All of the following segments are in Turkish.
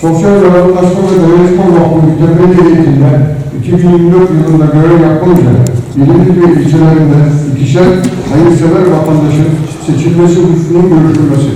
Sosyal Yardımlaşma ve Dayanışma Vakfı Mütevelli Eğitimler 2024 yılında görev yapmak üzere ilimiz ilçelerinde ikişer hayırsever vatandaşın seçilmesi hususunun görüşülmesi.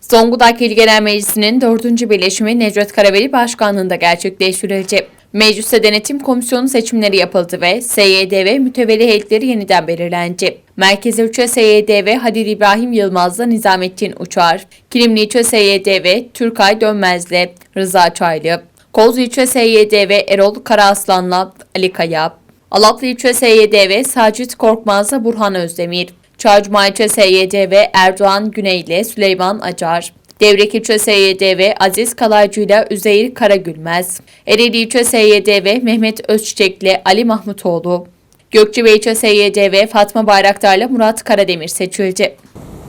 Zonguldak İl Genel Meclisi'nin 4. birleşimi Necdet Karabeli Başkanlığı'nda gerçekleştirildi. Mecliste denetim komisyonu seçimleri yapıldı ve SYDV mütevelli heyetleri yeniden belirlendi. Merkez İlçe SYDV Halil İbrahim Yılmaz'la Nizamettin Uçar, Kilimli İlçe SYDV Türkay Dönmez'le Rıza Çaylı, Koz İlçe SYDV Erol Karaaslan'la Ali Kaya, Alaplı İlçe SYDV Sacit Korkmaz'la Burhan Özdemir, Çağcuma İlçe SYDV Erdoğan Güney ile Süleyman Acar, Devrek İlçe SYDV Aziz Kalaycı ile Üzeyir Karagülmez, Ereğli İlçe SYDV Mehmet Özçiçek ile Ali Mahmutoğlu, Gökçebey İlçe SYDV Fatma Bayraktar ile Murat Karademir seçildi.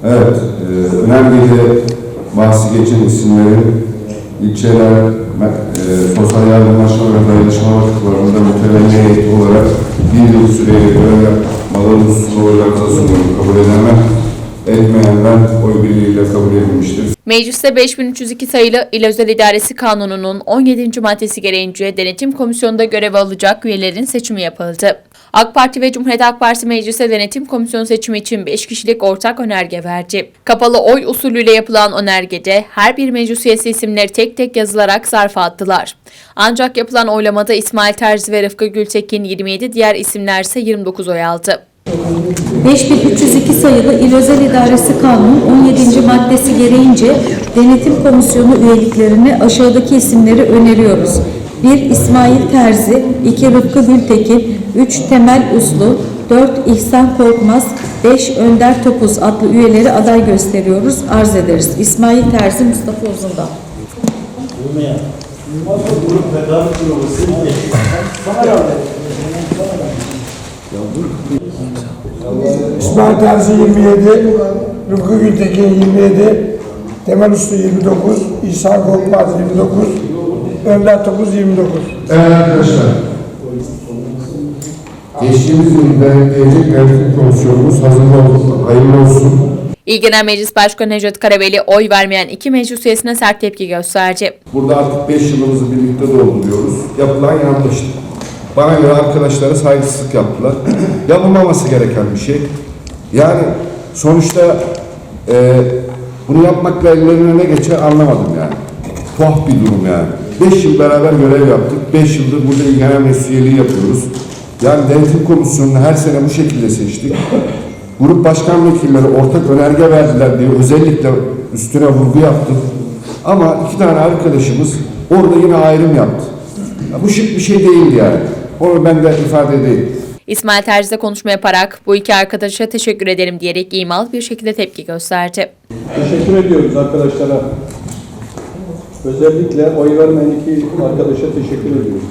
Evet, e, önemli bahsi geçen isimlerin ilçeler, e, sosyal yardımlaşma ve dayanışma vakıflarında mütevelli heyeti olarak bir yıl süreyle görev yapmaları hususunu oylarınıza sunuyorum. Kabul edenler, etmeyenler oy birliğiyle kabul edilmiştir. Mecliste 5302 sayılı İl Özel İdaresi Kanunu'nun 17. maddesi gereğince denetim komisyonunda görev alacak üyelerin seçimi yapıldı. AK Parti ve Cumhuriyet Halk Partisi Meclise Denetim Komisyonu seçimi için 5 kişilik ortak önerge verdi. Kapalı oy usulüyle yapılan önergede her bir meclis üyesi isimleri tek tek yazılarak zarfa attılar. Ancak yapılan oylamada İsmail Terzi ve Rıfkı Gültekin 27, diğer isimler ise 29 oy aldı. 5302 sayılı İl Özel İdaresi Kanunu 17. maddesi gereğince denetim komisyonu üyeliklerini aşağıdaki isimleri öneriyoruz. 1. İsmail Terzi 2. Rıfkı Gültekin 3. Temel Uslu 4. İhsan Korkmaz 5. Önder Topuz adlı üyeleri aday gösteriyoruz. Arz ederiz. İsmail Terzi, Mustafa Uzundağ. İsmail Terzi 27, Rıfkı Gültekin 27, Temel Uslu 29, İsa Korkmaz 29, Önder Topuz 29. Evet arkadaşlar. Geçtiğimiz yıl denetleyecek yönetim komisyonumuz hazır oldu. Hayırlı olsun. İl Genel Meclis Başkanı Necdet Karabeli oy vermeyen iki meclis üyesine sert tepki gösterdi. Burada artık 5 yılımızı birlikte dolduruyoruz. Yapılan yanlıştı. Bana göre arkadaşlara saygısızlık yaptılar. Yapılmaması gereken bir şey. Yani sonuçta e, bunu yapmakla ellerine ne geçer anlamadım yani. Tuhaf bir durum yani. 5 yıl beraber görev yaptık. 5 yıldır burada il genel meclis üyeliği yapıyoruz. Yani denetim komisyonunu her sene bu şekilde seçtik. Grup başkan vekilleri ortak önerge verdiler diye özellikle üstüne vurgu yaptık. Ama iki tane arkadaşımız orada yine ayrım yaptı. Ya bu şık bir şey değildi yani. Onu ben de ifade edeyim. İsmail Terzi de konuşma yaparak bu iki arkadaşa teşekkür ederim diyerek imal bir şekilde tepki gösterdi. Teşekkür ediyoruz arkadaşlara. Özellikle oy vermeyen iki arkadaşa teşekkür ediyoruz.